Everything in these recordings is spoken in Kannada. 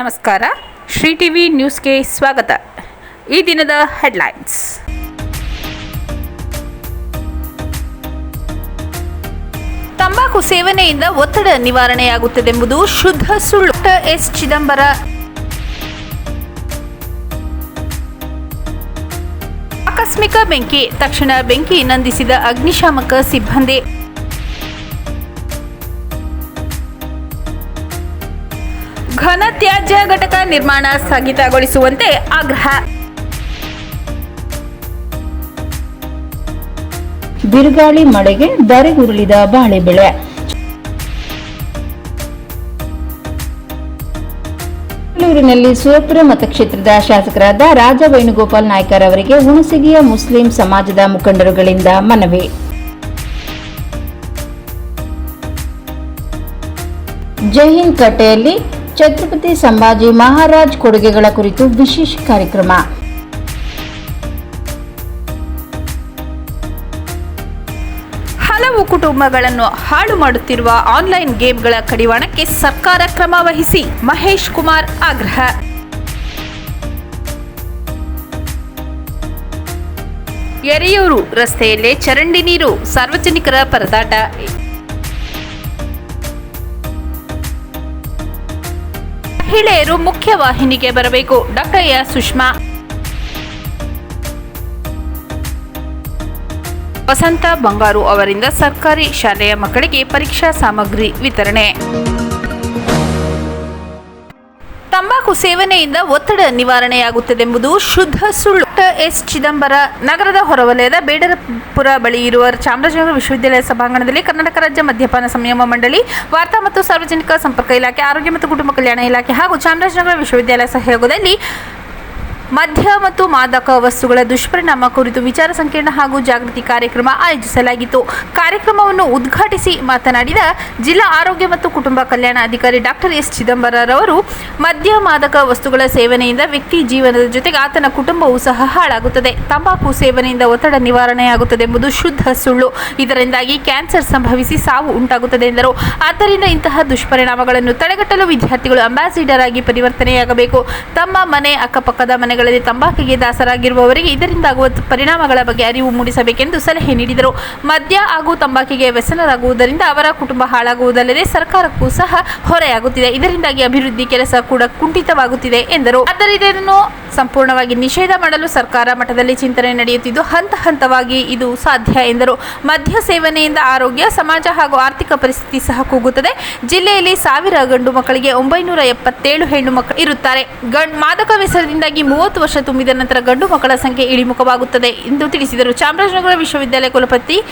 ನಮಸ್ಕಾರ. ಶ್ರೀ ಟಿವಿ ನ್ಯೂಸ್ಗೆ ಸ್ವಾಗತ. ಈ ದಿನದ ಹೆಡ್ಲೈನ್ಸ್. ತಂಬಾಕು ಸೇವನೆಯಿಂದ ಒತ್ತಡ ನಿವಾರಣೆಯಾಗುತ್ತದೆಂಬುದು ಶುದ್ಧ ಸುಳ್ಳು. ಎಸ್. ಚಿದಂಬರ. ಆಕಸ್ಮಿಕ ಬೆಂಕಿ, ತಕ್ಷಣ ಬೆಂಕಿ ನಂದಿಸಿದ ಅಗ್ನಿಶಾಮಕ ಸಿಬ್ಬಂದಿ. ಘನ ತ್ಯಾಜ್ಯ ಘಟಕ ನಿರ್ಮಾಣ ಸ್ಥಗಿತಗೊಳಿಸುವಂತೆ ಆಗ್ರಹ. ಬಿರುಗಾಳಿ ಮಳೆಗೆ ದರೆಗುರುಳಿದ ಬಾಳೆ ಬೆಳೆ. ಬೆಂಗಳೂರಿನಲ್ಲಿ ಸುರಪುರ ಮತಕ್ಷೇತ್ರದ ಶಾಸಕರಾದ ರಾಜ ವೇಣುಗೋಪಾಲ್ ನಾಯ್ಕರ್ ಅವರಿಗೆ ಹುಣಸಗಿಯ ಮುಸ್ಲಿಂ ಸಮಾಜದ ಮುಖಂಡರುಗಳಿಂದ ಮನವಿ. ಜೈಹಿಂದ್ ಕಟ್ಟೆಯಲ್ಲಿ ಛತ್ರಪತಿ ಸಂಭಾಜಿ ಮಹಾರಾಜ್ ಕೊಡುಗೆಗಳ ಕುರಿತು ವಿಶೇಷ ಕಾರ್ಯಕ್ರಮ. ಹಲವು ಕುಟುಂಬಗಳನ್ನು ಹಾಳು ಮಾಡುತ್ತಿರುವ ಆನ್ಲೈನ್ ಗೇಮ್ಗಳ ಕಡಿವಾಣಕ್ಕೆ ಸರ್ಕಾರ ಕ್ರಮ ವಹಿಸಿ ಮಹೇಶ್ ಕುಮಾರ್ ಆಗ್ರಹ. ಎರೆಯೂರು ರಸ್ತೆಯಲ್ಲೇ ಚರಂಡಿ ನೀರು ಸಾರ್ವಜನಿಕರ ಪರದಾಟ. ಮಹಿಳೆಯರು ಮುಖ್ಯವಾಹಿನಿಗೆ ಬರಬೇಕು. ಡಾಕ್ಟರ್ ಸುಷ್ಮಾ. ವಸಂತ ಬಂಗಾರು ಅವರಿಂದ ಸರ್ಕಾರಿ ಶಾಲೆಯ ಮಕ್ಕಳಿಗೆ ಪರೀಕ್ಷಾ ಸಾಮಗ್ರಿ ವಿತರಣೆ. ತಂಬಾಕು ಸೇವನೆಯಿಂದ ಒತ್ತಡ ನಿವಾರಣೆಯಾಗುತ್ತದೆಂಬುದು ಶುದ್ಧ ಸುಳ್ಳು. ಎಸ್. ಚಿದಂಬರ, ನಗರದ ಹೊರವಲಯದ ಬೇಡರಪುರ ಬಳಿ ಇರುವ ಚಾಮರಾಜನಗರ ವಿಶ್ವವಿದ್ಯಾಲಯ ಸಭಾಂಗಣದಲ್ಲಿ ಕರ್ನಾಟಕ ರಾಜ್ಯ ಮದ್ಯಪಾನ ಸಂಯಮ ಮಂಡಳಿ, ವಾರ್ತಾ ಮತ್ತು ಸಾರ್ವಜನಿಕ ಸಂಪರ್ಕ ಇಲಾಖೆ, ಆರೋಗ್ಯ ಮತ್ತು ಕುಟುಂಬ ಕಲ್ಯಾಣ ಇಲಾಖೆ ಹಾಗೂ ಚಾಮರಾಜನಗರ ವಿಶ್ವವಿದ್ಯಾಲಯ ಸಹಯೋಗದಲ್ಲಿ ಮದ್ಯ ಮತ್ತು ಮಾದಕ ವಸ್ತುಗಳ ದುಷ್ಪರಿಣಾಮ ಕುರಿತು ವಿಚಾರ ಸಂಕಿರಣ ಹಾಗೂ ಜಾಗೃತಿ ಕಾರ್ಯಕ್ರಮ ಆಯೋಜಿಸಲಾಗಿತ್ತು. ಕಾರ್ಯಕ್ರಮವನ್ನು ಉದ್ಘಾಟಿಸಿ ಮಾತನಾಡಿದ ಜಿಲ್ಲಾ ಆರೋಗ್ಯ ಮತ್ತು ಕುಟುಂಬ ಕಲ್ಯಾಣ ಅಧಿಕಾರಿ ಡಾಕ್ಟರ್ ಎಸ್ ಚಿದಂಬರರವರು, ಮದ್ಯ ಮಾದಕ ವಸ್ತುಗಳ ಸೇವನೆಯಿಂದ ವ್ಯಕ್ತಿ ಜೀವನದ ಜೊತೆಗೆ ಆತನ ಕುಟುಂಬವೂ ಸಹ ಹಾಳಾಗುತ್ತದೆ. ತಂಬಾಕು ಸೇವನೆಯಿಂದ ಒತ್ತಡ ನಿವಾರಣೆಯಾಗುತ್ತದೆ ಎಂಬುದು ಶುದ್ಧ ಸುಳ್ಳು. ಇದರಿಂದಾಗಿ ಕ್ಯಾನ್ಸರ್ ಸಂಭವಿಸಿ ಸಾವು ಉಂಟಾಗುತ್ತದೆ ಎಂದರು. ಆದ್ದರಿಂದ ಇಂತಹ ದುಷ್ಪರಿಣಾಮಗಳನ್ನು ತಡೆಗಟ್ಟಲು ವಿದ್ಯಾರ್ಥಿಗಳು ಅಂಬಾಸಿಡರ್ ಆಗಿ ಪರಿವರ್ತನೆಯಾಗಬೇಕು. ತಮ್ಮ ಮನೆ ಅಕ್ಕಪಕ್ಕದ ಮನೆಗಳಲ್ಲಿ ತಂಬಾಕಿಗೆ ದಾಸರಾಗಿರುವವರಿಗೆ ಇದರಿಂದಾಗುವ ಪರಿಣಾಮಗಳ ಬಗ್ಗೆ ಅರಿವು ಮೂಡಿಸಬೇಕೆಂದು ಸಲಹೆ ನೀಡಿದರು. ಮದ್ಯ ಹಾಗೂ ತಂಬಾಕಿಗೆ ವ್ಯಸನರಾಗುವುದರಿಂದ ಅವರ ಕುಟುಂಬ ಹಾಳಾಗುವುದಲ್ಲದೆ ಸರ್ಕಾರಕ್ಕೂ ಸಹ ಹೊರೆಯಾಗುತ್ತಿದೆ. ಇದರಿಂದಾಗಿ ಅಭಿವೃದ್ಧಿ ಕೆಲಸ ಕೂಡ ಕುಂಠಿತವಾಗುತ್ತಿದೆ ಎಂದರು. ಆದರೆ ಇದನ್ನು ಸಂಪೂರ್ಣವಾಗಿ ನಿಷೇಧ ಮಾಡಲು ಸರ್ಕಾರ ಮಟ್ಟದಲ್ಲಿ ಚಿಂತನೆ ನಡೆಯುತ್ತಿದ್ದು, ಹಂತ ಹಂತವಾಗಿ ಇದು ಸಾಧ್ಯ ಎಂದರು. ಮದ್ಯ ಸೇವನೆಯಿಂದ ಆರೋಗ್ಯ, ಸಮಾಜ ಹಾಗೂ ಆರ್ಥಿಕ ಪರಿಸ್ಥಿತಿ ಸಹ ಕೂಗುತ್ತದೆ. ಜಿಲ್ಲೆಯಲ್ಲಿ ಸಾವಿರ ಗಂಡು ಮಕ್ಕಳಿಗೆ ಒಂಬೈನೂರ ಎಪ್ಪತ್ತೇಳು ಹೆಣ್ಣು ಮಕ್ಕಳು ಇರುತ್ತಾರೆ. ಗಂಡ್ ಮಾದಕ ವ್ಯಸನದಿಂದಾಗಿ ಮೂವತ್ತು ವರ್ಷ ತುಂಬಿದ ನಂತರ ಗಂಡು ಮಕ್ಕಳ ಸಂಖ್ಯೆ ಇಳಿಮುಖವಾಗುತ್ತದೆ. ಎಂದು ತಿಳಿಸಿದರು ಚಾಮರಾಜನಗರ ವಿಶ್ವವಿದ್ಯಾಲಯ ಕುಲಪತಿ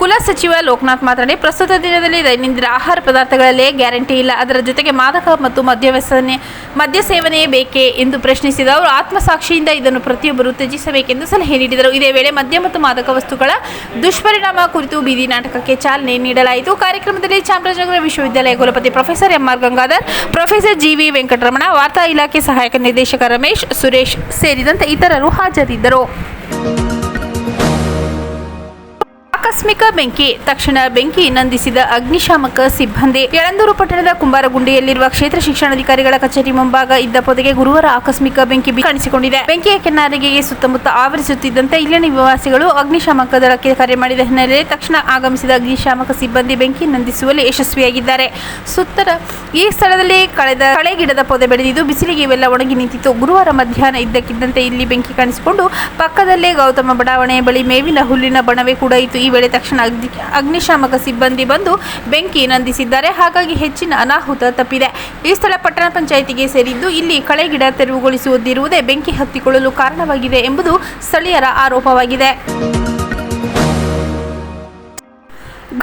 ಕುಲ ಸಚಿವ ಲೋಕನಾಥ್ ಮಾತನಾಡಿ, ಪ್ರಸ್ತುತ ದಿನದಲ್ಲಿ ದೈನಂದಿನ ಆಹಾರ ಪದಾರ್ಥಗಳಲ್ಲೇ ಗ್ಯಾರಂಟಿ ಇಲ್ಲ. ಅದರ ಜೊತೆಗೆ ಮಾದಕ ಮತ್ತು ಮದ್ಯ ವ್ಯಸನೆ ಮದ್ಯ ಸೇವನೆಯೇ ಬೇಕೇ ಎಂದು ಪ್ರಶ್ನಿಸಿದ ಅವರು, ಆತ್ಮಸಾಕ್ಷಿಯಿಂದ ಇದನ್ನು ಪ್ರತಿಯೊಬ್ಬರು ತ್ಯಜಿಸಬೇಕೆಂದು ಸಲಹೆ ನೀಡಿದರು. ಇದೇ ವೇಳೆ ಮದ್ಯ ಮತ್ತು ಮಾದಕ ವಸ್ತುಗಳ ದುಷ್ಪರಿಣಾಮ ಕುರಿತು ಬೀದಿ ನಾಟಕಕ್ಕೆ ಚಾಲನೆ ನೀಡಲಾಯಿತು. ಕಾರ್ಯಕ್ರಮದಲ್ಲಿ ಚಾಮರಾಜನಗರ ವಿಶ್ವವಿದ್ಯಾಲಯ ಕುಲಪತಿ professor M R Gangadhar, professor G V Venkataramana, ವಾರ್ತಾ ಇಲಾಖೆ ಸಹಾಯಕ ನಿರ್ದೇಶಕ ರಮೇಶ್ ಸುರೇಶ್ ಸೇರಿದಂತೆ ಇತರರು ಹಾಜರಿದ್ದರು. ಆಕಸ್ಮಿಕ ಬೆಂಕಿ, ತಕ್ಷಣ ಬೆಂಕಿ ನಂದಿಸಿದ ಅಗ್ನಿಶಾಮಕ ಸಿಬ್ಬಂದಿ. ಯಳಂದೂರು ಪಟ್ಟಣದ ಕುಂಬಾರಗುಂಡಿಯಲ್ಲಿರುವ ಕ್ಷೇತ್ರ ಶಿಕ್ಷಣಾಧಿಕಾರಿಗಳ ಕಚೇರಿ ಮುಂಭಾಗ ಇದ್ದ ಪೊದೆಗೆ ಗುರುವಾರ ಆಕಸ್ಮಿಕ ಬೆಂಕಿ ಕಾಣಿಸಿಕೊಂಡಿದೆ. ಬೆಂಕಿಯ ಕೆನ್ನಾರಿಗೆಗೆ ಸುತ್ತಮುತ್ತ ಆವರಿಸುತ್ತಿದ್ದಂತೆ ಇಲ್ಲಿನ ನಿವಾಸಿಗಳು ಅಗ್ನಿಶಾಮಕ ದಳಕ್ಕೆ ಕರೆ ಮಾಡಿದ ಹಿನ್ನೆಲೆಯಲ್ಲಿ ತಕ್ಷಣ ಆಗಮಿಸಿದ ಅಗ್ನಿಶಾಮಕ ಸಿಬ್ಬಂದಿ ಬೆಂಕಿ ನಂದಿಸುವಲ್ಲಿ ಯಶಸ್ವಿಯಾಗಿದ್ದಾರೆ. ಸುತ್ತರ ಈ ಸ್ಥಳದಲ್ಲಿ ಕಳೆದ ಕಳೆ ಗಿಡದ ಪೊದೆ ಬೆಳೆದಿದ್ದು ಬಿಸಿಲಿಗೆ ಇವೆಲ್ಲ ಒಣಗಿ ನಿಂತಿತ್ತು. ಗುರುವಾರ ಮಧ್ಯಾಹ್ನ ಇದ್ದಕ್ಕಿದ್ದಂತೆ ಇಲ್ಲಿ ಬೆಂಕಿ ಕಾಣಿಸಿಕೊಂಡು ಪಕ್ಕದಲ್ಲೇ ಗೌತಮ ಬಡಾವಣೆಯ ಬಳಿ ಮೇವಿನ ಹುಲ್ಲಿನ ಬಣವೆ ಕೂಡ ಇತ್ತು. ಈ ವೇಳೆ ತಕ್ಷಣ ಅಗ್ನಿ ಅಗ್ನಿಶಾಮಕ ಸಿಬ್ಬಂದಿ ಬಂದು ಬೆಂಕಿ ನಂದಿಸಿದ್ದಾರೆ. ಹಾಗಾಗಿ ಹೆಚ್ಚಿನ ಅನಾಹುತ ತಪ್ಪಿದೆ. ಈ ಸ್ಥಳ ಪಟ್ಟಣ ಪಂಚಾಯಿತಿಗೆ ಸೇರಿದ್ದು ಇಲ್ಲಿ ಕಳೆ ಗಿಡ ತೆರವುಗೊಳಿಸುವುದಿರುವುದೇ ಬೆಂಕಿ ಹತ್ತಿಕೊಳ್ಳಲು ಕಾರಣವಾಗಿದೆ ಎಂಬುದು ಸ್ಥಳೀಯರ ಆರೋಪವಾಗಿದೆ.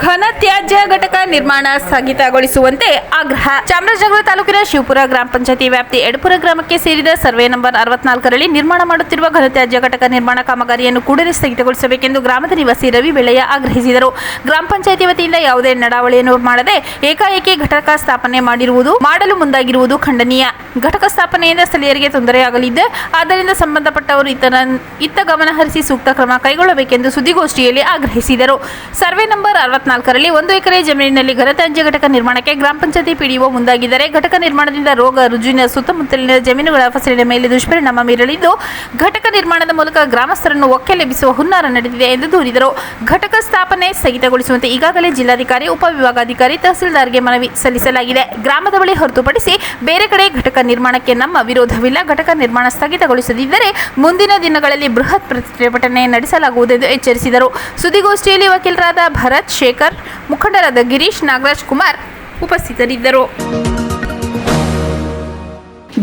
ಘನ ತ್ಯಾಜ್ಯ ಘಟಕ ನಿರ್ಮಾಣ ಸ್ಥಗಿತಗೊಳಿಸುವಂತೆ ಆಗ್ರಹ. ಚಾಮರಾಜನಗರ ತಾಲೂಕಿನ ಶಿವಪುರ ಗ್ರಾಮ ಪಂಚಾಯತಿ ವ್ಯಾಪ್ತಿ ಎಡಪುರ ಗ್ರಾಮಕ್ಕೆ ಸೇರಿದ ಸರ್ವೆ ನಂಬರ್ ಅರವತ್ನಾಲ್ಕರಲ್ಲಿ ನಿರ್ಮಾಣ ಮಾಡುತ್ತಿರುವ ಘನ ತ್ಯಾಜ್ಯ ಘಟಕ ನಿರ್ಮಾಣ ಕಾಮಗಾರಿಯನ್ನು ಕೂಡಲೇ ಸ್ಥಗಿತಗೊಳಿಸಬೇಕೆಂದು ಗ್ರಾಮದ ನಿವಾಸಿ ರವಿ ಬೆಳೆಯ ಆಗ್ರಹಿಸಿದರು. ಗ್ರಾಮ ಪಂಚಾಯತಿ ವತಿಯಿಂದ ಯಾವುದೇ ನಡಾವಳಿಯನ್ನು ಮಾಡದೆ ಏಕಾಏಕಿ ಘಟಕ ಸ್ಥಾಪನೆ ಮಾಡಿರುವುದು ಮಾಡಲು ಮುಂದಾಗಿರುವುದು ಖಂಡನೀಯ. ಘಟಕ ಸ್ಥಾಪನೆಯಿಂದ ಸ್ಥಳೀಯರಿಗೆ ತೊಂದರೆಯಾಗಲಿದೆ. ಆದ್ದರಿಂದ ಸಂಬಂಧಪಟ್ಟವರು ಇತರ ಇತ್ತ ಗಮನ ಹರಿಸಿ ಸೂಕ್ತ ಕ್ರಮ ಕೈಗೊಳ್ಳಬೇಕೆಂದು ಸುದ್ದಿಗೋಷ್ಠಿಯಲ್ಲಿ ಆಗ್ರಹಿಸಿದರು. ಸರ್ವೆ ನಂಬರ್ ಅರವತ್ನಾಲ್ಕು ಇಪ್ಪತ್ನಾಲ್ಕರಲ್ಲಿ ಒಂದು ಎಕರೆ ಜಮೀನಿನಲ್ಲಿ ಘನತ್ಯಾಜ್ಯ ಘಟಕ ನಿರ್ಮಾಣಕ್ಕೆ ಗ್ರಾಮ ಪಂಚಾಯತಿ ಪಿಡಿಒ ಮುಂದಾಗಿದ್ದಾರೆ ಘಟಕ ನಿರ್ಮಾಣದಿಂದ ರೋಗ, ರುಜಿನ, ಸುತ್ತಮುತ್ತಲಿನ ಜಮೀನುಗಳ ಫಸಲಿನ ಮೇಲೆ ದುಷ್ಪರಿಣಾಮ ಬೀರಲಿದ್ದು, ಘಟಕ ನಿರ್ಮಾಣದ ಮೂಲಕ ಗ್ರಾಮಸ್ಥರನ್ನು ಒಕ್ಕೆಲೆಬ್ಬಿಸುವ ಹುನ್ನಾರ ನಡೆದಿದೆ ಎಂದು ದೂರಿದರು. ಘಟಕ ಸ್ಥಾಪನೆ ಸ್ಥಗಿತಗೊಳಿಸುವಂತೆ ಈಗಾಗಲೇ ಜಿಲ್ಲಾಧಿಕಾರಿ ಉಪವಿಭಾಗಾಧಿಕಾರಿ ತಹಸೀಲ್ದಾರ್ಗೆ ಮನವಿ ಸಲ್ಲಿಸಲಾಗಿದೆ. ಗ್ರಾಮದ ಬಳಿ ಹೊರತುಪಡಿಸಿ ಬೇರೆ ಕಡೆ ಘಟಕ ನಿರ್ಮಾಣಕ್ಕೆ ನಮ್ಮ ವಿರೋಧವಿಲ್ಲ. ಘಟಕ ನಿರ್ಮಾಣ ಸ್ಥಗಿತಗೊಳಿಸದಿದ್ದರೆ ಮುಂದಿನ ದಿನಗಳಲ್ಲಿ ಬೃಹತ್ ಪ್ರತಿಭಟನೆ ನಡೆಸಲಾಗುವುದೆಂದು ಎಚ್ಚರಿಸಿದರು. ಸುದ್ದಿಗೋಷ್ಠಿಯಲ್ಲಿ ವಕೀಲರಾದ ಭರತ್ ಶೇಖರ್ ಮುಖಂಡರಾದ ಗಿರೀಶ್ ನಾಗರಾಜ್ ಕುಮಾರ್ ಉಪಸ್ಥಿತರಿದ್ದರು.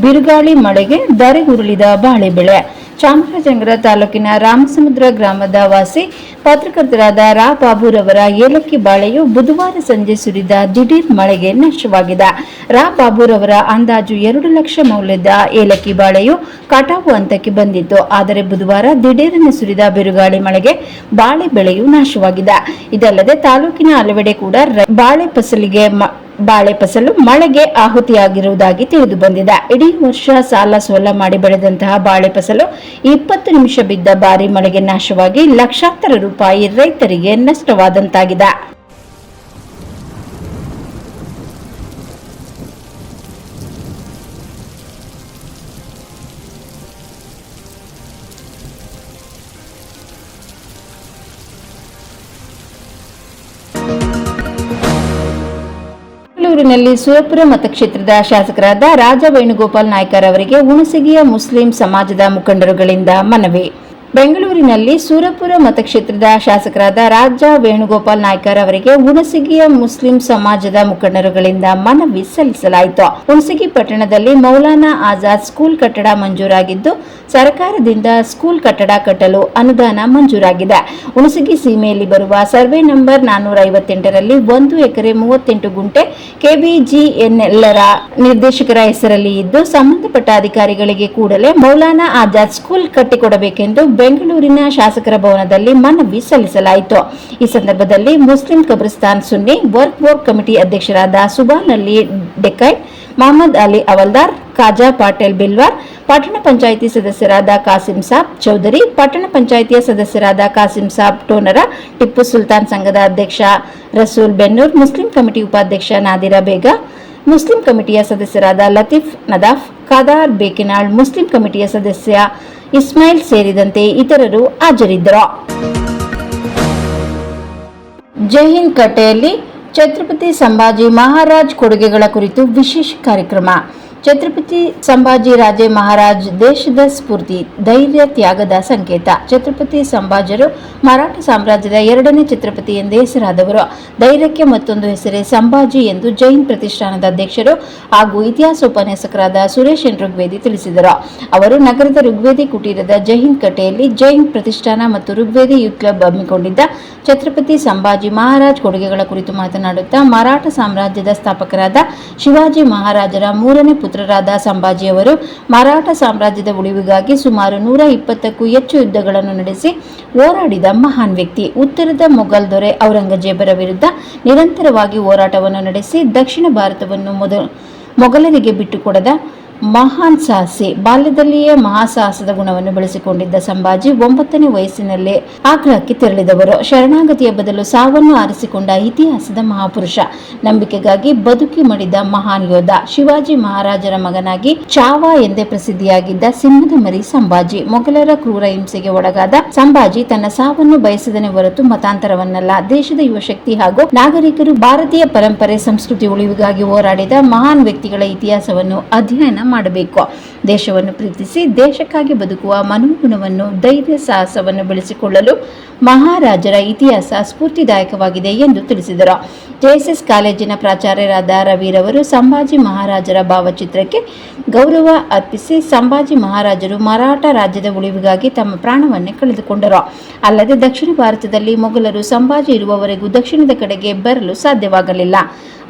ಬಿರುಗಾಳಿ ಮಳೆಗೆ ಧರೆಗುರುಳಿದ ಬಾಳೆ ಬೆಳೆ ಚಾಮರಾಜನಗರ ತಾಲೂಕಿನ ರಾಮಸಮುದ್ರ ಗ್ರಾಮದ ವಾಸಿ ಪತ್ರಕರ್ತರಾದ ರಾ ಬಾಬುರವರ ಏಲಕ್ಕಿ ಬಾಳೆಯು ಬುಧವಾರ ಸಂಜೆ ಸುರಿದ ದಿಢೀರ್ ಮಳೆಗೆ ನಷ್ಟವಾಗಿದೆ ರಾ ಬಾಬುರವರ ಅಂದಾಜು ಎರಡು ಲಕ್ಷ ಮೌಲ್ಯದ ಏಲಕ್ಕಿ ಬಾಳೆಯು ಕಟಾವು ಹಂತಕ್ಕೆ ಬಂದಿತ್ತು. ಆದರೆ ಬುಧವಾರ ದಿಢೀರನೆ ಸುರಿದ ಬಿರುಗಾಳಿ ಮಳೆಗೆ ಬಾಳೆ ಬೆಳೆಯು ನಾಶವಾಗಿದೆ. ಇದಲ್ಲದೆ ತಾಲೂಕಿನ ಹಲವೆಡೆ ಕೂಡ ಬಾಳೆ ಫಸಲಿಗೆ ಬಾಳೆ ಫಸಲು ಮಳೆಗೆ ಆಹುತಿಯಾಗಿರುವುದಾಗಿ ತಿಳಿದು ಬಂದಿದೆ. ಇಡೀ ವರ್ಷ ಸಾಲ ಸೋಲ ಮಾಡಿ ಬೆಳೆದಂತಹ ಬಾಳೆ ಫಸಲು ಇಪ್ಪತ್ತು ನಿಮಿಷ ಬಿದ್ದ ಭಾರಿ ಮಳೆಗೆ ನಾಶವಾಗಿ ಲಕ್ಷಾಂತರ ರೂಪಾಯಿ ರೈತರಿಗೆ ನಷ್ಟವಾದಂತಾಗಿದೆ. ಬೆಂಗಳೂರಿನಲ್ಲಿ ಸುರಪುರ ಮತಕ್ಷೇತ್ರದ ಶಾಸಕರಾದ ರಾಜ ವೇಣುಗೋಪಾಲ್ ನಾಯ್ಕರ್ ಅವರಿಗೆ ಹುಣಸಗಿಯ ಮುಸ್ಲಿಂ ಸಮಾಜದ ಮುಖಂಡರುಗಳಿಂದ ಮನವಿ. ಬೆಂಗಳೂರಿನಲ್ಲಿ ಸೂರಪುರ ಮತಕ್ಷೇತ್ರದ ಶಾಸಕರಾದ ರಾಜ ವೇಣುಗೋಪಾಲ್ ನಾಯ್ಕರ್ ಅವರಿಗೆ ಹುಣಸಗಿಯ ಮುಸ್ಲಿಂ ಸಮಾಜದ ಮುಖಂಡರುಗಳಿಂದ ಮನವಿ ಸಲ್ಲಿಸಲಾಯಿತು. ಹುಣಸಗಿ ಪಟ್ಟಣದಲ್ಲಿ ಮೌಲಾನಾ ಆಜಾದ್ ಸ್ಕೂಲ್ ಕಟ್ಟಡ ಮಂಜೂರಾಗಿದ್ದು, ಸರ್ಕಾರದಿಂದ ಸ್ಕೂಲ್ ಕಟ್ಟಡ ಕಟ್ಟಲು ಅನುದಾನ ಮಂಜೂರಾಗಿದೆ. ಹುಣಸಗಿ ಸೀಮೆಯಲ್ಲಿ ಬರುವ ಸರ್ವೆ ನಂಬರ್ ನಾನ್ನೂರ ಐವತ್ತೆಂಟರಲ್ಲಿ ಒಂದು ಎಕರೆ ಮೂವತ್ತೆಂಟು ಗುಂಟೆ ಕೆಬಿಜಿಎನ್ಎಲ್ರ ನಿರ್ದೇಶಕರ ಹೆಸರಲ್ಲಿ ಇದ್ದು, ಸಂಬಂಧಪಟ್ಟ ಅಧಿಕಾರಿಗಳಿಗೆ ಕೂಡಲೇ ಮೌಲಾನಾ ಆಜಾದ್ ಸ್ಕೂಲ್ ಕಟ್ಟಿಕೊಡಬೇಕೆಂದು ಬೆಂಗಳೂರಿನ ಶಾಸಕರ ಭವನದಲ್ಲಿ ಮನವಿ ಸಲ್ಲಿಸಲಾಯಿತು. ಈ ಸಂದರ್ಭದಲ್ಲಿ ಮುಸ್ಲಿಂ ಕಬ್ರಿಸ್ತಾನ್ ಸುನ್ನಿ ವರ್ಕ್ ಬೋರ್ಡ್ ಕಮಿಟಿ ಅಧ್ಯಕ್ಷರಾದ ಸುಬಾನ್ ಅಲಿ ಡೆಕೈ ಮೊಹಮ್ಮದ್ ಅಲಿ ಅವಲ್ದಾರ್, ಖಾಜಾ ಪಾಟೇಲ್ ಬಿಲ್ವಾರ್, ಪಟ್ಟಣ ಪಂಚಾಯಿತಿ ಸದಸ್ಯರಾದ ಕಾಸಿಂ ಸಾಬ್ ಚೌಧರಿ, ಪಟ್ಟಣ ಪಂಚಾಯಿತಿಯ ಸದಸ್ಯರಾದ ಕಾಸಿಂ ಸಾಬ್ ಟೋನರ, ಟಿಪ್ಪು ಸುಲ್ತಾನ್ ಸಂಘದ ಅಧ್ಯಕ್ಷ ರಸೂಲ್ ಬೆನ್ನೂರ್, ಮುಸ್ಲಿಂ ಕಮಿಟಿ ಉಪಾಧ್ಯಕ್ಷ ನಾದಿರಾ ಬೇಗ, ಮುಸ್ಲಿಂ ಕಮಿಟಿಯ ಸದಸ್ಯರಾದ ಲತೀಫ್ ನದಾಫ್, ಖಾದಾರ್ ಬೇಕಿನಾಳ್, ಮುಸ್ಲಿಂ ಕಮಿಟಿಯ ಸದಸ್ಯ ಇಸ್ಮಾಯಿಲ್ ಸೇರಿದಂತೆ ಇತರರು ಹಾಜರಿದ್ದರು. ಜೈ ಹಿಂದ್ ಕಟ್ಟೆಯಲ್ಲಿ ಛತ್ರಪತಿ ಸಂಭಾಜಿ ಮಹಾರಾಜ್ ಕೊಡುಗೆಗಳ ಕುರಿತು ವಿಶೇಷ ಕಾರ್ಯಕ್ರಮ. ಛತ್ರಪತಿ ಸಂಭಾಜಿ ರಾಜೇ ಮಹಾರಾಜ್ ದೇಶದ ಸ್ಫೂರ್ತಿ, ಧೈರ್ಯ, ತ್ಯಾಗದ ಸಂಕೇತ. ಛತ್ರಪತಿ ಸಂಭಾಜರು ಮರಾಠ ಸಾಮ್ರಾಜ್ಯದ ಎರಡನೇ ಛತ್ರಪತಿ ಎಂದೇ ಹೆಸರಾದವರು. ಧೈರ್ಯಕ್ಕೆ ಮತ್ತೊಂದು ಹೆಸರೇ ಸಂಭಾಜಿ ಎಂದು ಜೈನ್ ಪ್ರತಿಷ್ಠಾನದ ಅಧ್ಯಕ್ಷರು ಹಾಗೂ ಇತಿಹಾಸ ಉಪನ್ಯಾಸಕರಾದ ಸುರೇಶ್ ಎನ್ ಋಗ್ವೇದಿ ತಿಳಿಸಿದರು. ಅವರು ನಗರದ ಋಗ್ವೇದಿ ಕುಟೀರದ ಜೈನ್ ಕಟ್ಟೆಯಲ್ಲಿ ಜೈನ್ ಪ್ರತಿಷ್ಠಾನ ಮತ್ತು ಋಗ್ವೇದಿ ಯೂತ್ ಕ್ಲಬ್ ಹಮ್ಮಿಕೊಂಡಿದ್ದ ಛತ್ರಪತಿ ಸಂಭಾಜಿ ಮಹಾರಾಜ್ ಕೊಡುಗೆಗಳ ಕುರಿತು ಮಾತನಾಡುತ್ತಾ ಮರಾಠ ಸಾಮ್ರಾಜ್ಯದ ಸ್ಥಾಪಕರಾದ ಶಿವಾಜಿ ಮಹಾರಾಜರ ಮೂರನೇ ಪುತ್ರರಾದ ಸಂಭಾಜಿಯವರು ಮರಾಠ ಸಾಮ್ರಾಜ್ಯದ ಉಳಿವಿಗಾಗಿ ಸುಮಾರು ನೂರ ಇಪ್ಪತ್ತಕ್ಕೂ ಹೆಚ್ಚು ಯುದ್ಧಗಳನ್ನು ನಡೆಸಿ ಹೋರಾಡಿದ ಮಹಾನ್ ವ್ಯಕ್ತಿ. ಉತ್ತರದ ಮೊಘಲ್ ದೊರೆ ಔರಂಗಜೇಬರ ವಿರುದ್ಧ ನಿರಂತರವಾಗಿ ಹೋರಾಟವನ್ನು ನಡೆಸಿ ದಕ್ಷಿಣ ಭಾರತವನ್ನು ಮೊದಲು ಮೊಘಲರಿಗೆ ಬಿಟ್ಟುಕೊಡದ ಮಹಾನ್ ಸಾಹಸಿ, ಬಾಲ್ಯದಲ್ಲಿಯೇ ಮಹಾಸಾಹಸದ ಗುಣವನ್ನು ಬೆಳೆಸಿಕೊಂಡಿದ್ದ ಸಂಭಾಜಿ ಒಂಬತ್ತನೇ ವಯಸ್ಸಿನಲ್ಲೇ ಆಗ್ರಹಕ್ಕೆ ತೆರಳಿದವರು. ಶರಣಾಗತಿಯ ಬದಲು ಸಾವನ್ನು ಆರಿಸಿಕೊಂಡ ಇತಿಹಾಸದ ಮಹಾಪುರುಷ. ನಂಬಿಕೆಗಾಗಿ ಬದುಕಿ ಮಡಿದ ಮಹಾನ್ ಯೋಧ, ಶಿವಾಜಿ ಮಹಾರಾಜರ ಮಗನಾಗಿ ಚಾವಾ ಎಂದೇ ಪ್ರಸಿದ್ಧಿಯಾಗಿದ್ದ ಸಿಂಹದ ಮರಿ ಸಂಭಾಜಿ. ಮೊಘಲರ ಕ್ರೂರ ಹಿಂಸೆಗೆ ಒಳಗಾದ ಸಂಭಾಜಿ ತನ್ನ ಸಾವನ್ನು ಬಯಸದನೆ ಹೊರತು ಮತಾಂತರವನ್ನಲ್ಲ. ದೇಶದ ಯುವ ಶಕ್ತಿ ಹಾಗೂ ನಾಗರಿಕರು ಭಾರತೀಯ ಪರಂಪರೆ, ಸಂಸ್ಕೃತಿ ಉಳಿವಿಗಾಗಿ ಹೋರಾಡಿದ ಮಹಾನ್ ವ್ಯಕ್ತಿಗಳ ಇತಿಹಾಸವನ್ನು ಅಧ್ಯಯನ ಮಾಡಬೇಕು. ದೇಶವನ್ನು ಪ್ರೀತಿಸಿ, ದೇಶಕ್ಕಾಗಿ ಬದುಕುವ ಮನೋಗುಣವನ್ನು, ಧೈರ್ಯ ಸಾಹಸವನ್ನು ಬೆಳೆಸಿಕೊಳ್ಳಲು ಮಹಾರಾಜರ ಇತಿಹಾಸ ಸ್ಫೂರ್ತಿದಾಯಕವಾಗಿದೆ ಎಂದು ತಿಳಿಸಿದರು. ಜೆಎಸ್ಎಸ್ ಕಾಲೇಜಿನ ಪ್ರಾಚಾರ್ಯರಾದ ರವಿರವರು ಸಂಭಾಜಿ ಮಹಾರಾಜರ ಭಾವಚಿತ್ರಕ್ಕೆ ಗೌರವ ಅರ್ಪಿಸಿ ಸಂಭಾಜಿ ಮಹಾರಾಜರು ಮರಾಠ ರಾಜ್ಯದ ಉಳಿವಿಗಾಗಿ ತಮ್ಮ ಪ್ರಾಣವನ್ನೇ ಕಳೆದುಕೊಂಡರು. ಅಲ್ಲದೆ ದಕ್ಷಿಣ ಭಾರತದಲ್ಲಿ ಮೊಘಲರು ಸಂಭಾಜಿ ಇರುವವರೆಗೂ ದಕ್ಷಿಣದ ಕಡೆಗೆ ಬರಲು ಸಾಧ್ಯವಾಗಲಿಲ್ಲ.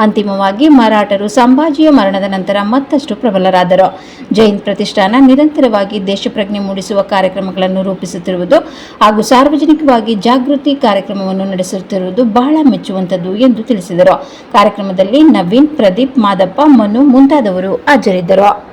ಅಂತಿಮವಾಗಿ ಮರಾಠರು ಸಂಭಾಜಿಯ ಮರಣದ ನಂತರ ಮತ್ತಷ್ಟು ಪ್ರಬಲರಾದರು. ಜೈನ್ ಪ್ರತಿಷ್ಠಾನ ನಿರಂತರವಾಗಿ ದೇಶಪ್ರಜ್ಞೆ ಮೂಡಿಸುವ ಕಾರ್ಯಕ್ರಮಗಳನ್ನು ರೂಪಿಸುತ್ತಿರುವುದು ಹಾಗೂ ಸಾರ್ವಜನಿಕವಾಗಿ ಜಾಗೃತಿ ಕಾರ್ಯಕ್ರಮವನ್ನು ನಡೆಸುತ್ತಿರುವುದು ಬಹಳ ಮೆಚ್ಚುವಂತದ್ದು ಎಂದು ತಿಳಿಸಿದರು. ಕಾರ್ಯಕ್ರಮದಲ್ಲಿ ನವೀನ್, ಪ್ರದೀಪ್, ಮಾದಪ್ಪ, ಮನು ಮುಂತಾದವರು ಹಾಜರಿದ್ದರು.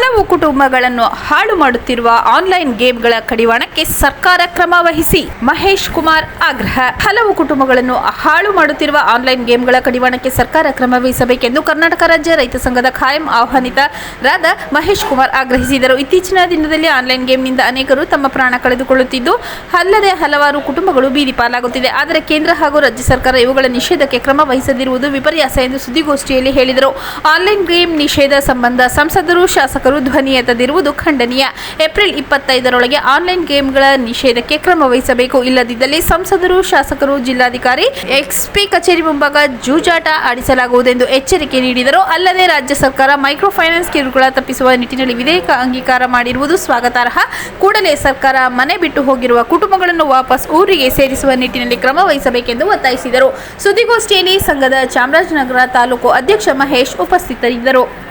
ಹಲವು ಕುಟುಂಬಗಳನ್ನು ಹಾಳು ಮಾಡುತ್ತಿರುವ ಆನ್ಲೈನ್ ಗೇಮ್ಗಳ ಕಡಿವಾಣಕ್ಕೆ ಸರ್ಕಾರ ಕ್ರಮ ವಹಿಸಿ, ಮಹೇಶ್ ಕುಮಾರ್ ಆಗ್ರಹ. ಹಲವು ಕುಟುಂಬಗಳನ್ನು ಹಾಳು ಮಾಡುತ್ತಿರುವ ಆನ್ಲೈನ್ ಗೇಮ್ಗಳ ಕಡಿವಾಣಕ್ಕೆ ಸರ್ಕಾರ ಕ್ರಮ ವಹಿಸಬೇಕೆಂದು ಕರ್ನಾಟಕ ರಾಜ್ಯ ರೈತ ಸಂಘದ ಖಾಯಂ ಆಹ್ವಾನಿತರಾದ ಮಹೇಶ್ ಕುಮಾರ್ ಆಗ್ರಹಿಸಿದರು. ಇತ್ತೀಚಿನ ದಿನದಲ್ಲಿ ಆನ್ಲೈನ್ ಗೇಮ್ನಿಂದ ಅನೇಕರು ತಮ್ಮ ಪ್ರಾಣ ಕಳೆದುಕೊಳ್ಳುತ್ತಿದ್ದು, ಅಲ್ಲದೆ ಹಲವಾರು ಕುಟುಂಬಗಳು ಬೀದಿ ಪಾಲಾಗುತ್ತಿದೆ. ಆದರೆ ಕೇಂದ್ರ ಹಾಗೂ ರಾಜ್ಯ ಸರ್ಕಾರ ಇವುಗಳ ನಿಷೇಧಕ್ಕೆ ಕ್ರಮ ವಹಿಸದಿರುವುದು ವಿಪರ್ಯಾಸ ಎಂದು ಸುದ್ದಿಗೋಷ್ಠಿಯಲ್ಲಿ ಹೇಳಿದರು. ಆನ್ಲೈನ್ ಗೇಮ್ ನಿಷೇಧ ಸಂಬಂಧ ಸಂಸದರು, ಶಾಸಕರು ಧ್ವನಿ ಎತ್ತದಿರುವುದು ಖಂಡನೀಯ. ಏಪ್ರಿಲ್ ಇಪ್ಪತ್ತೈದರೊಳಗೆ ಆನ್ಲೈನ್ ಗೇಮ್ಗಳ ನಿಷೇಧಕ್ಕೆ ಕ್ರಮ ವಹಿಸಬೇಕು. ಇಲ್ಲದಿದ್ದಲ್ಲಿ ಸಂಸದರು, ಶಾಸಕರು, ಜಿಲ್ಲಾಧಿಕಾರಿ, ಎಕ್ಸ್ಪಿ ಕಚೇರಿ ಮುಂಭಾಗ ಜೂಜಾಟ ಆಡಿಸಲಾಗುವುದೆಂದು ಎಚ್ಚರಿಕೆ ನೀಡಿದರು. ಅಲ್ಲದೆ ರಾಜ್ಯ ಸರ್ಕಾರ ಮೈಕ್ರೋ ಫೈನಾನ್ಸ್ ಕಿರುಕುಳ ತಪ್ಪಿಸುವ ನಿಟ್ಟಿನಲ್ಲಿ ವಿಧೇಯಕ ಅಂಗೀಕಾರ ಮಾಡಿರುವುದು ಸ್ವಾಗತಾರ್ಹ. ಕೂಡಲೇ ಸರ್ಕಾರ ಮನೆ ಬಿಟ್ಟು ಹೋಗಿರುವ ಕುಟುಂಬಗಳನ್ನು ವಾಪಸ್ ಊರಿಗೆ ಸೇರಿಸುವ ನಿಟ್ಟಿನಲ್ಲಿ ಕ್ರಮ ವಹಿಸಬೇಕೆಂದು ಒತ್ತಾಯಿಸಿದರು. ಸುದ್ದಿಗೋಷ್ಠಿಯಲ್ಲಿ ಸಂಘದ ಚಾಮರಾಜನಗರ ತಾಲೂಕು ಅಧ್ಯಕ್ಷ ಮಹೇಶ್ ಉಪಸ್ಥಿತರಿದ್ದರು.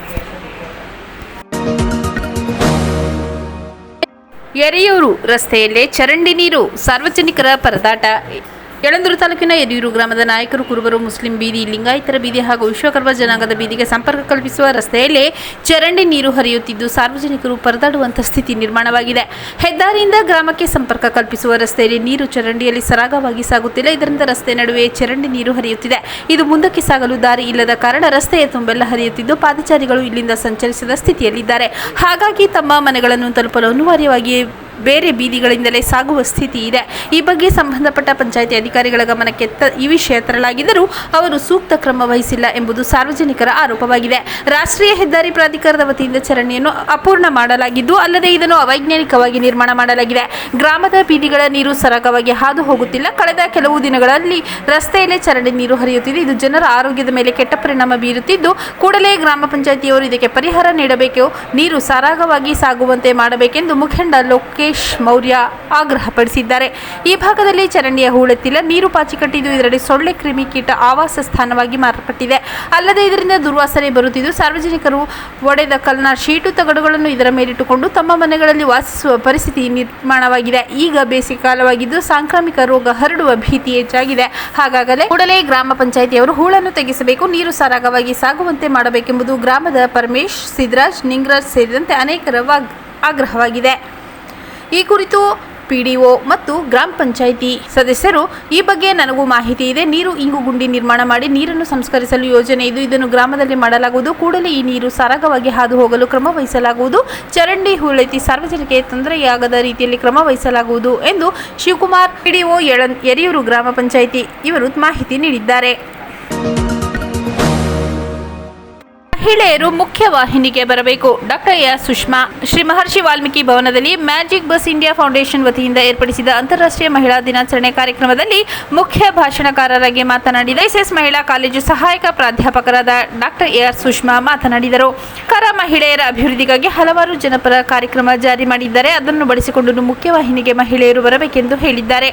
ಎರೆಯೂರು ರಸ್ತೆಯಲ್ಲೇ ಚರಂಡಿ ನೀರು ಸಾರ್ವಜನಿಕರ ಪರದಾಟ ಯಳಂದೂರು ತಾಲೂಕಿನ ಯರಿಯೂರು ಗ್ರಾಮದ ನಾಯಕರು, ಕುರುಬರು, ಮುಸ್ಲಿಂ ಬೀದಿ, ಲಿಂಗಾಯತರ ಬೀದಿ ಹಾಗೂ ವಿಶ್ವಕರ್ಮ ಜನಾಂಗದ ಬೀದಿಗೆ ಸಂಪರ್ಕ ಕಲ್ಪಿಸುವ ರಸ್ತೆಯಲ್ಲೇ ಚರಂಡಿ ನೀರು ಹರಿಯುತ್ತಿದ್ದು ಸಾರ್ವಜನಿಕರು ಪರದಾಡುವಂತಹ ಸ್ಥಿತಿ ನಿರ್ಮಾಣವಾಗಿದೆ. ಹೆದ್ದಾರಿಯಿಂದ ಗ್ರಾಮಕ್ಕೆ ಸಂಪರ್ಕ ಕಲ್ಪಿಸುವ ರಸ್ತೆಯಲ್ಲಿ ನೀರು ಚರಂಡಿಯಲ್ಲಿ ಸರಾಗವಾಗಿ ಸಾಗುತ್ತಿಲ್ಲ. ಇದರಿಂದ ರಸ್ತೆ ನಡುವೆ ಚರಂಡಿ ನೀರು ಹರಿಯುತ್ತಿದೆ. ಇದು ಮುಂದಕ್ಕೆ ಸಾಗಲು ದಾರಿ ಇಲ್ಲದ ಕಾರಣ ರಸ್ತೆಯ ತುಂಬೆಲ್ಲ ಹರಿಯುತ್ತಿದ್ದು ಪಾದಚಾರಿಗಳು ಇಲ್ಲಿಂದ ಸಂಚರಿಸದ ಸ್ಥಿತಿಯಲ್ಲಿದ್ದಾರೆ. ಹಾಗಾಗಿ ತಮ್ಮ ಮನೆಗಳನ್ನು ತಲುಪಲು ಅನಿವಾರ್ಯವಾಗಿ ಬೇರೆ ಬೀದಿಗಳಿಂದಲೇ ಸಾಗುವ ಸ್ಥಿತಿ ಇದೆ. ಈ ಬಗ್ಗೆ ಸಂಬಂಧಪಟ್ಟ ಪಂಚಾಯಿತಿ ಅಧಿಕಾರಿಗಳ ಗಮನಕ್ಕೆ ಈ ವಿಷಯ ತರಲಾಗಿದ್ದರೂ ಅವರು ಸೂಕ್ತ ಕ್ರಮ ವಹಿಸಿಲ್ಲ ಎಂಬುದು ಸಾರ್ವಜನಿಕರ ಆರೋಪವಾಗಿದೆ. ರಾಷ್ಟ್ರೀಯ ಹೆದ್ದಾರಿ ಪ್ರಾಧಿಕಾರದ ವತಿಯಿಂದ ಚರಣಿಯನ್ನು ಅಪೂರ್ಣ ಮಾಡಲಾಗಿದ್ದು, ಅಲ್ಲದೆ ಇದನ್ನು ಅವೈಜ್ಞಾನಿಕವಾಗಿ ನಿರ್ಮಾಣ ಮಾಡಲಾಗಿದೆ. ಗ್ರಾಮದ ಬೀದಿಗಳ ನೀರು ಸರಾಗವಾಗಿ ಹಾದು ಹೋಗುತ್ತಿಲ್ಲ. ಕಳೆದ ಕೆಲವು ದಿನಗಳಲ್ಲಿ ರಸ್ತೆಯಲ್ಲೇ ಚರಂಡಿ ನೀರು ಹರಿಯುತ್ತಿದೆ. ಇದು ಜನರ ಆರೋಗ್ಯದ ಮೇಲೆ ಕೆಟ್ಟ ಪರಿಣಾಮ ಬೀರುತ್ತಿದ್ದು, ಕೂಡಲೇ ಗ್ರಾಮ ಪಂಚಾಯಿತಿಯವರು ಇದಕ್ಕೆ ಪರಿಹಾರ ನೀಡಬೇಕು. ನೀರು ಸರಾಗವಾಗಿ ಸಾಗುವಂತೆ ಮಾಡಬೇಕೆಂದು ಮುಖಂಡ ಲೋಕೇಶ್ ಮೌರ್ಯ ಆಗ್ರಹಪಡಿಸಿದ್ದಾರೆ. ಈ ಭಾಗದಲ್ಲಿ ಚರಂಡಿಯ ಹೂಳೆತ್ತಿಲ್ಲ ನೀರು ಪಾಚಿಕಟ್ಟಿದ್ದು ಇದರಲ್ಲಿ ಸೊಳ್ಳೆ ಕ್ರಿಮಿಕೀಟ ಆವಾಸ ಸ್ಥಾನವಾಗಿ ಮಾರ್ಪಟ್ಟಿದೆ. ಅಲ್ಲದೆ ಇದರಿಂದ ದುರ್ವಾಸನೆ ಬರುತ್ತಿದ್ದು ಸಾರ್ವಜನಿಕರು ಒಡೆದ ಕಲ್ಲಿನ ಶೀಟು ತಗಡುಗಳನ್ನು ಇದರ ಮೇಲಿಟ್ಟುಕೊಂಡು ತಮ್ಮ ಮನೆಗಳಲ್ಲಿ ವಾಸಿಸುವ ಪರಿಸ್ಥಿತಿ ನಿರ್ಮಾಣವಾಗಿದೆ. ಈಗ ಬೇಸಿಗೆ ಕಾಲವಾಗಿದ್ದು ಸಾಂಕ್ರಾಮಿಕ ರೋಗ ಹರಡುವ ಭೀತಿ ಹೆಚ್ಚಾಗಿದೆ. ಹಾಗಾಗಲೇ ಕೂಡಲೇ ಗ್ರಾಮ ಪಂಚಾಯಿತಿಯವರು ಹೂಳನ್ನು ತೆಗೆಸಬೇಕು, ನೀರು ಸರಾಗವಾಗಿ ಸಾಗುವಂತೆ ಮಾಡಬೇಕೆಂಬುದು ಗ್ರಾಮದ ಪರಮೇಶ್ ಸಿದ್ದರಾಜ್ ನಿಂಗ್ರಾಜ್ ಸೇರಿದಂತೆ ಅನೇಕರ ವಾಗ್ ಆಗ್ರಹವಾಗಿದೆ. ಈ ಕುರಿತು ಪಿಡಿಒ ಮತ್ತು ಗ್ರಾಮ ಪಂಚಾಯಿತಿ ಸದಸ್ಯರು ಈ ಬಗ್ಗೆ ನನಗೂ ಮಾಹಿತಿ ಇದೆ. ನೀರು ಇಂಗು ಗುಂಡಿ ನಿರ್ಮಾಣ ಮಾಡಿ ನೀರನ್ನು ಸಂಸ್ಕರಿಸಲು ಯೋಜನೆ ಇದು. ಇದನ್ನು ಗ್ರಾಮದಲ್ಲಿ ಮಾಡಲಾಗುವುದು. ಕೂಡಲೇ ಈ ನೀರು ಸರಾಗವಾಗಿ ಹಾದು ಹೋಗಲು ಕ್ರಮ ವಹಿಸಲಾಗುವುದು. ಚರಂಡಿ ಹುಳೈತಿ ಸಾರ್ವಜನಿಕರಿಗೆ ತೊಂದರೆಯಾಗದ ರೀತಿಯಲ್ಲಿ ಕ್ರಮ ವಹಿಸಲಾಗುವುದು ಎಂದು ಶಿವಕುಮಾರ್, ಪಿಡಿಒ ಯರಿಯೂರು ಗ್ರಾಮ ಪಂಚಾಯಿತಿ ಇವರು ಮಾಹಿತಿ ನೀಡಿದ್ದಾರೆ. ಮಹಿಳೆಯರು ಮುಖ್ಯ ವಾಹಿನಿಗೆ ಬರಬೇಕು. ಡಾಕ್ಟರ್ ಎ ಸುಷ್ಮಾ, ಶ್ರೀ ಮಹರ್ಷಿ ವಾಲ್ಮೀಕಿ ಭವನದಲ್ಲಿ ಮ್ಯಾಜಿಕ್ ಬಸ್ ಇಂಡಿಯಾ ಫೌಂಡೇಶನ್ ವತಿಯಿಂದ ಏರ್ಪಡಿಸಿದ ಅಂತಾರಾಷ್ಟ್ರೀಯ ಮಹಿಳಾ ದಿನಾಚರಣೆ ಕಾರ್ಯಕ್ರಮದಲ್ಲಿ ಮುಖ್ಯ ಭಾಷಣಕಾರರಾಗಿ ಮಾತನಾಡಿದ ಎಸ್ಎಸ್ ಮಹಿಳಾ ಕಾಲೇಜು ಸಹಾಯಕ ಪ್ರಾಧ್ಯಾಪಕರಾದ ಡಾಕ್ಟರ್ ಎ ಆರ್ ಸುಷ್ಮಾ ಮಾತನಾಡಿದರು. ಕರ ಮಹಿಳೆಯರ ಅಭಿವೃದ್ಧಿಗಾಗಿ ಹಲವಾರು ಜನಪರ ಕಾರ್ಯಕ್ರಮ ಜಾರಿ ಮಾಡಿದ್ದಾರೆ. ಅದನ್ನು ಬಳಸಿಕೊಂಡು ಮುಖ್ಯವಾಹಿನಿಗೆ ಮಹಿಳೆಯರು ಬರಬೇಕೆಂದು ಹೇಳಿದ್ದಾರೆ.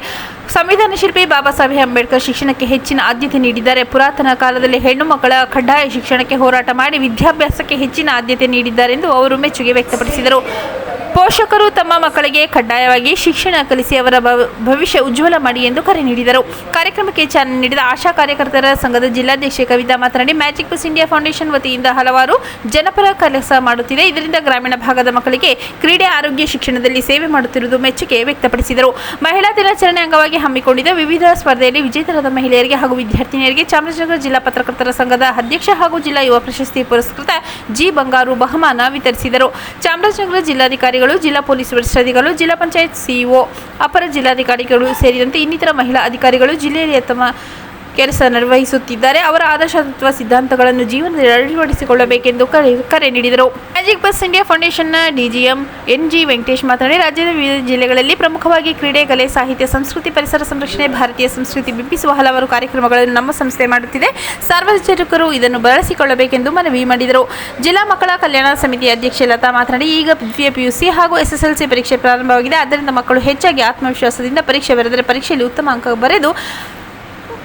ಸಂವಿಧಾನ ಶಿಲ್ಪಿ ಬಾಬಾ ಸಾಹೇಬ್ ಅಂಬೇಡ್ಕರ್ ಶಿಕ್ಷಣಕ್ಕೆ ಹೆಚ್ಚಿನ ಆದ್ಯತೆ ನೀಡಿದ್ದಾರೆ. ಪುರಾತನ ಕಾಲದಲ್ಲಿ ಹೆಣ್ಣು ಮಕ್ಕಳ ಕಡ್ಡಾಯ ಶಿಕ್ಷಣಕ್ಕೆ ಹೋರಾಟ ಮಾಡಿ ವಿದ್ಯಾಭ್ಯಾಸಕ್ಕೆ ಹೆಚ್ಚಿನ ಆದ್ಯತೆ ನೀಡಿದ್ದಾರೆ ಎಂದು ಅವರು ಮೆಚ್ಚುಗೆ ವ್ಯಕ್ತಪಡಿಸಿದರು. ಪೋಷಕರು ತಮ್ಮ ಮಕ್ಕಳಿಗೆ ಕಡ್ಡಾಯವಾಗಿ ಶಿಕ್ಷಣ ಕಲಿಸಿ ಅವರ ಭವ- ಭವಿಷ್ಯ ಉಜ್ವಲ ಮಾಡಿ ಎಂದು ಕರೆ ನೀಡಿದರು. ಕಾರ್ಯಕ್ರಮಕ್ಕೆ ಚಾಲನೆ ನೀಡಿದ ಆಶಾ ಕಾರ್ಯಕರ್ತರ ಸಂಘದ ಜಿಲ್ಲಾಧ್ಯಕ್ಷೆ ಕವಿತಾ ಮಾತನಾಡಿ, ಮ್ಯಾಜಿಕ್ ಪ್ಲಸ್ ಇಂಡಿಯಾ ಫೌಂಡೇಶನ್ ವತಿಯಿಂದ ಹಲವಾರು ಜನಪರ ಕೆಲಸ ಮಾಡುತ್ತಿದೆ. ಇದರಿಂದ ಗ್ರಾಮೀಣ ಭಾಗದ ಮಕ್ಕಳಿಗೆ ಕ್ರೀಡೆ, ಆರೋಗ್ಯ ಶಿಕ್ಷಣದಲ್ಲಿ ಸೇವೆ ಮಾಡುತ್ತಿರುವುದು ಮೆಚ್ಚುಗೆ ವ್ಯಕ್ತಪಡಿಸಿದರು. ಮಹಿಳಾ ದಿನಾಚರಣೆ ಅಂಗವಾಗಿ ಹಮ್ಮಿಕೊಂಡಿದ್ದ ವಿವಿಧ ಸ್ಪರ್ಧೆಯಲ್ಲಿ ವಿಜೇತರಾದ ಮಹಿಳೆಯರಿಗೆ ಹಾಗೂ ವಿದ್ಯಾರ್ಥಿನಿಯರಿಗೆ ಚಾಮರಾಜನಗರ ಜಿಲ್ಲಾ ಪತ್ರಕರ್ತರ ಸಂಘದ ಅಧ್ಯಕ್ಷ ಹಾಗೂ ಜಿಲ್ಲಾ ಯುವ ಪ್ರಶಸ್ತಿ ಪುರಸ್ಕೃತ ಜಿ ಬಂಗಾರು ಬಹುಮಾನ ವಿತರಿಸಿದರು. ಚಾಮರಾಜನಗರ ಜಿಲ್ಲಾಧಿಕಾರಿಗಳು ಜಿಲ್ಲಾ ಪೊಲೀಸ್ ವರಿಷ್ಠಾಧಿಕಾರಿಗಳು ಜಿಲ್ಲಾ ಪಂಚಾಯತ್ ಸಿಇಒ ಅಪರ ಜಿಲ್ಲಾಧಿಕಾರಿಗಳು ಸೇರಿದಂತೆ ಇನ್ನಿತರ ಮಹಿಳಾ ಅಧಿಕಾರಿಗಳು ಜಿಲ್ಲೆಯಲ್ಲಿ ತಮ್ಮ ಕೆಲಸ ನಿರ್ವಹಿಸುತ್ತಿದ್ದಾರೆ. ಅವರ ಆದರ್ಶ ತತ್ವ ಸಿದ್ಧಾಂತಗಳನ್ನು ಜೀವನದಲ್ಲಿ ಅಳವಡಿಸಿಕೊಳ್ಳಬೇಕೆಂದು ಕರೆ ಕರೆ ನೀಡಿದರು. ಮ್ಯಾಜಿಕ್ ಬಸ್ ಇಂಡಿಯಾ ಫೌಂಡೇಶನ್ನ ಡಿಜಿಎಂ ಎನ್ ಜಿ ವೆಂಕಟೇಶ್ ಮಾತನಾಡಿ, ರಾಜ್ಯದ ವಿವಿಧ ಜಿಲ್ಲೆಗಳಲ್ಲಿ ಪ್ರಮುಖವಾಗಿ ಕ್ರೀಡೆ, ಕಲೆ, ಸಾಹಿತ್ಯ, ಸಂಸ್ಕೃತಿ, ಪರಿಸರ ಸಂರಕ್ಷಣೆ, ಭಾರತೀಯ ಸಂಸ್ಕೃತಿ ಬಿಂಬಿಸುವ ಹಲವಾರು ಕಾರ್ಯಕ್ರಮಗಳನ್ನು ನಮ್ಮ ಸಂಸ್ಥೆ ಮಾಡುತ್ತಿದೆ. ಸಾರ್ವಜನಿಕರು ಇದನ್ನು ಬಳಸಿಕೊಳ್ಳಬೇಕೆಂದು ಮನವಿ ಮಾಡಿದರು. ಜಿಲ್ಲಾ ಮಕ್ಕಳ ಕಲ್ಯಾಣ ಸಮಿತಿ ಅಧ್ಯಕ್ಷೆ ಲತಾ ಮಾತನಾಡಿ, ಈಗ ದ್ವಿತೀಯ ಪಿಯುಸಿ ಹಾಗೂ ಎಸ್ಎಸ್ಎಲ್ಸಿ ಪರೀಕ್ಷೆ ಪ್ರಾರಂಭವಾಗಿದೆ. ಆದ್ದರಿಂದ ಮಕ್ಕಳು ಹೆಚ್ಚಾಗಿ ಆತ್ಮವಿಶ್ವಾಸದಿಂದ ಪರೀಕ್ಷೆ ಬರೆದರೆ ಪರೀಕ್ಷೆಯಲ್ಲಿ ಉತ್ತಮ ಅಂಕ ಬರೆದು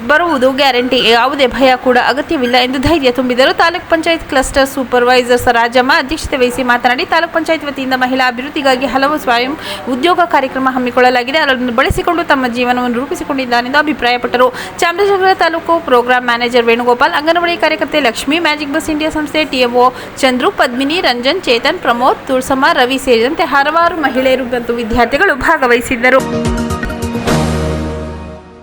ಬರುವುದು ಗ್ಯಾರಂಟಿ. ಯಾವುದೇ ಭಯ ಕೂಡ ಅಗತ್ಯವಿಲ್ಲ ಎಂದು ಧೈರ್ಯ ತುಂಬಿದರು. ತಾಲೂಕ್ ಪಂಚಾಯತ್ ಕ್ಲಸ್ಟರ್ ಸೂಪರ್ವೈಸರ್ ಸರಾಜಮ್ಮ ಅಧ್ಯಕ್ಷತೆ ವಹಿಸಿ ಮಾತನಾಡಿ, ತಾಲೂಕ್ ಪಂಚಾಯತ್ ವತಿಯಿಂದ ಮಹಿಳಾ ಅಭಿವೃದ್ಧಿಗಾಗಿ ಹಲವು ಸ್ವಯಂ ಉದ್ಯೋಗ ಕಾರ್ಯಕ್ರಮ ಹಮ್ಮಿಕೊಳ್ಳಲಾಗಿದೆ. ಅದನ್ನು ಬಳಸಿಕೊಂಡು ತಮ್ಮ ಜೀವನವನ್ನು ರೂಪಿಸಿಕೊಂಡಿದ್ದಾರೆಂದು ಅಭಿಪ್ರಾಯಪಟ್ಟರು. ಚಾಮರಾಜನಗರ ತಾಲೂಕು ಪ್ರೋಗ್ರಾಂ ಮ್ಯಾನೇಜರ್ ವೇಣುಗೋಪಾಲ್, ಅಂಗನವಾಡಿ ಕಾರ್ಯಕರ್ತೆ ಲಕ್ಷ್ಮಿ, ಮ್ಯಾಜಿಕ್ ಬಸ್ ಇಂಡಿಯಾ ಸಂಸ್ಥೆ ಟಿಎಂಒ ಚಂದ್ರು, ಪದ್ಮಿನಿ, ರಂಜನ್, ಚೇತನ್, ಪ್ರಮೋದ್, ತುಳಸಮ್ಮ, ರವಿ ಸೇರಿದಂತೆ ಹಲವಾರು ಮಹಿಳೆಯರು ಮತ್ತು ವಿದ್ಯಾರ್ಥಿಗಳು ಭಾಗವಹಿಸಿದ್ದರು.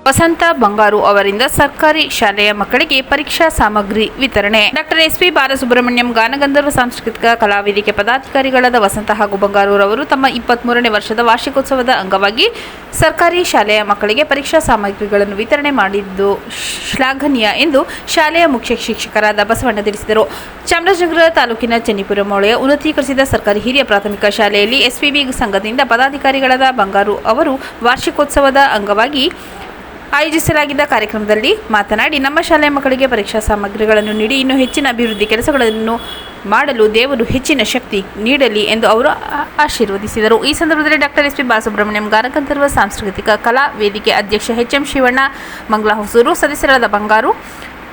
ವಸಂತ ಬಂಗಾರು ಅವರಿಂದ ಸರ್ಕಾರಿ ಶಾಲೆಯ ಮಕ್ಕಳಿಗೆ ಪರೀಕ್ಷಾ ಸಾಮಗ್ರಿ ವಿತರಣೆ. ಡಾಕ್ಟರ್ ಎಸ್ ಪಿ ಬಾಲಸುಬ್ರಹ್ಮಣ್ಯಂ ಗಾನಗಂಧರ್ವ ಸಾಂಸ್ಕೃತಿಕ ಕಲಾವೇದಿಕೆ ಪದಾಧಿಕಾರಿಗಳಾದ ವಸಂತ ಹಾಗೂ ಬಂಗಾರೂರವರು ತಮ್ಮ ಇಪ್ಪತ್ಮೂರನೇ ವರ್ಷದ ವಾರ್ಷಿಕೋತ್ಸವದ ಅಂಗವಾಗಿ ಸರ್ಕಾರಿ ಶಾಲೆಯ ಮಕ್ಕಳಿಗೆ ಪರೀಕ್ಷಾ ಸಾಮಗ್ರಿಗಳನ್ನು ವಿತರಣೆ ಮಾಡಿದ್ದು ಶ್ಲಾಘನೀಯ ಎಂದು ಶಾಲೆಯ ಮುಖ್ಯ ಶಿಕ್ಷಕರಾದ ಬಸವಣ್ಣ ತಿಳಿಸಿದರು. ಚಾಮರಾಜನಗರ ತಾಲೂಕಿನ ಚೆನ್ನಿಪುರ ಮೌಳೆಯ ಉನ್ನತೀಕರಿಸಿದ ಸರ್ಕಾರಿ ಹಿರಿಯ ಪ್ರಾಥಮಿಕ ಶಾಲೆಯಲ್ಲಿ ಎಸ್ಪಿಬಿ ಸಂಘದಿಂದ ಪದಾಧಿಕಾರಿಗಳಾದ ಬಂಗಾರು ಅವರು ವಾರ್ಷಿಕೋತ್ಸವದ ಅಂಗವಾಗಿ ಆಯೋಜಿಸಲಾಗಿದ್ದ ಕಾರ್ಯಕ್ರಮದಲ್ಲಿ ಮಾತನಾಡಿ, ನಮ್ಮ ಶಾಲೆಯ ಮಕ್ಕಳಿಗೆ ಪರೀಕ್ಷಾ ಸಾಮಗ್ರಿಗಳನ್ನು ನೀಡಿ, ಇನ್ನೂ ಹೆಚ್ಚಿನ ಅಭಿವೃದ್ಧಿ ಕೆಲಸಗಳನ್ನು ಮಾಡಲು ದೇವರು ಹೆಚ್ಚಿನ ಶಕ್ತಿ ನೀಡಲಿ ಎಂದು ಅವರು ಆಶೀರ್ವದಿಸಿದರು. ಈ ಸಂದರ್ಭದಲ್ಲಿ ಡಾಕ್ಟರ್ ಎಸ್ ಪಿ ಬಾಲಸುಬ್ರಹ್ಮಣ್ಯಂ ಗಾನಗಂಧರ್ವ ಸಾಂಸ್ಕೃತಿಕ ಕಲಾ ವೇದಿಕೆ ಅಧ್ಯಕ್ಷ ಎಚ್ ಎಂ ಶಿವಣ್ಣ ಮಂಗ್ಲಾ ಹೊಸೂರು ಸದಸ್ಯರಾದ ಬಂಗಾರು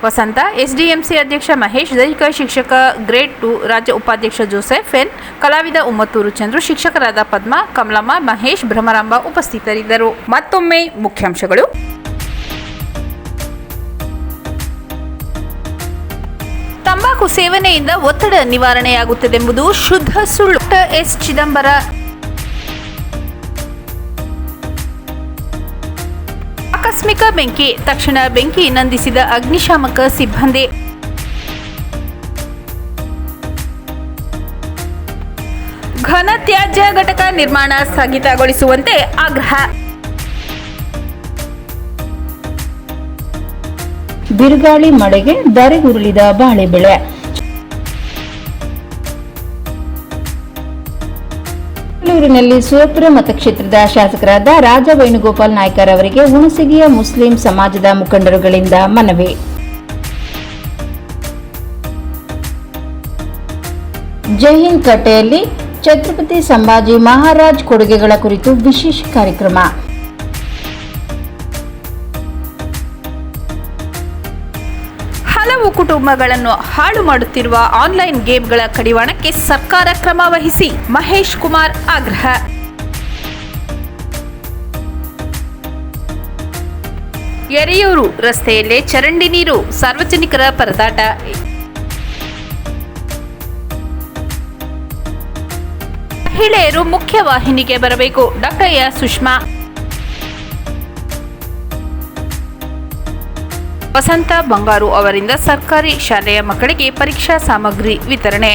ವಸಂತ, ಎಸ್ಡಿಎಂಸಿ ಅಧ್ಯಕ್ಷ ಮಹೇಶ್, ದೈಹಿಕ ಶಿಕ್ಷಕ ಗ್ರೇಡ್ ಟು ರಾಜ್ಯ ಉಪಾಧ್ಯಕ್ಷ ಜೋಸೆಫ್ ಎನ್ ಕಲಾವಿದ ಉಮ್ಮತ್ತೂರು ಚಂದ್ರು, ಶಿಕ್ಷಕರಾದ ಪದ್ಮ, ಕಮಲಮ್ಮ, ಮಹೇಶ್, ಭ್ರಮರಾಂಬ ಉಪಸ್ಥಿತರಿದ್ದರು. ಮತ್ತೊಮ್ಮೆ ಮುಖ್ಯಾಂಶಗಳು. ತಂಬಾಕು ಸೇವನೆಯಿಂದ ಒತ್ತಡ ನಿವಾರಣೆಯಾಗುತ್ತದೆ ಎಂಬುದು ಶುದ್ಧ ಸುಳ್ಳು. ಎಸ್ ಚಿದಂಬರ ಆಕಸ್ಮಿಕ ಬೆಂಕಿ, ತಕ್ಷಣ ಬೆಂಕಿ ನಂದಿಸಿದ ಅಗ್ನಿಶಾಮಕ ಸಿಬ್ಬಂದಿ. ಘನ ತ್ಯಾಜ್ಯ ಘಟಕ ನಿರ್ಮಾಣ ಸ್ಥಗಿತಗೊಳಿಸುವಂತೆ ಆಗ್ರಹ. ಬಿರುಗಾಳಿ ಮಳೆಗೆ ಧರೆಗುರುಳಿದ ಬಾಳೆ ಬೆಳೆ ಬೆಂಗಳೂರಿನಲ್ಲಿ ಸುರಪುರ ಮತಕ್ಷೇತ್ರದ ಶಾಸಕರಾದ ರಾಜ ವೇಣುಗೋಪಾಲ್ ನಾಯ್ಕರ್ ಅವರಿಗೆ ಹುಣಸಿಗೆಯ ಮುಸ್ಲಿಂ ಸಮಾಜದ ಮುಖಂಡರುಗಳಿಂದ ಮನವಿ. ಜೈಹಿಂದ್ ಕಟ್ಟೆಯಲ್ಲಿ ಛತ್ರಪತಿ ಸಂಭಾಜಿ ಮಹಾರಾಜ್ ಕೊಡುಗೆಗಳ ಕುರಿತು ವಿಶೇಷ ಕಾರ್ಯಕ್ರಮ. ಕುಟುಂಬಗಳನ್ನು ಹಾಳು ಮಾಡುತ್ತಿರುವ ಆನ್ಲೈನ್ ಗೇಮ್ಗಳ ಕಡಿವಾಣಕ್ಕೆ ಸರ್ಕಾರ ಕ್ರಮ ವಹಿಸಿ, ಮಹೇಶ್ ಕುಮಾರ್ ಆಗ್ರಹ. ಎರೆಯೂರು ರಸ್ತೆಯಲ್ಲೇ ಚರಂಡಿ ನೀರು, ಸಾರ್ವಜನಿಕರ ಪರದಾಟ. ಮಹಿಳೆಯರು ಮುಖ್ಯವಾಹಿನಿಗೆ ಬರಬೇಕು, ಡಾಕ್ಟರ್ ಸುಷ್ಮಾ. ವಸಂತ ಬಂಗಾರು ಅವರಿಂದ ಸರ್ಕಾರಿ ಶಾಲೆಯ ಮಕ್ಕಳಿಗೆ ಪರೀಕ್ಷಾ ಸಾಮಗ್ರಿ ವಿತರಣೆ.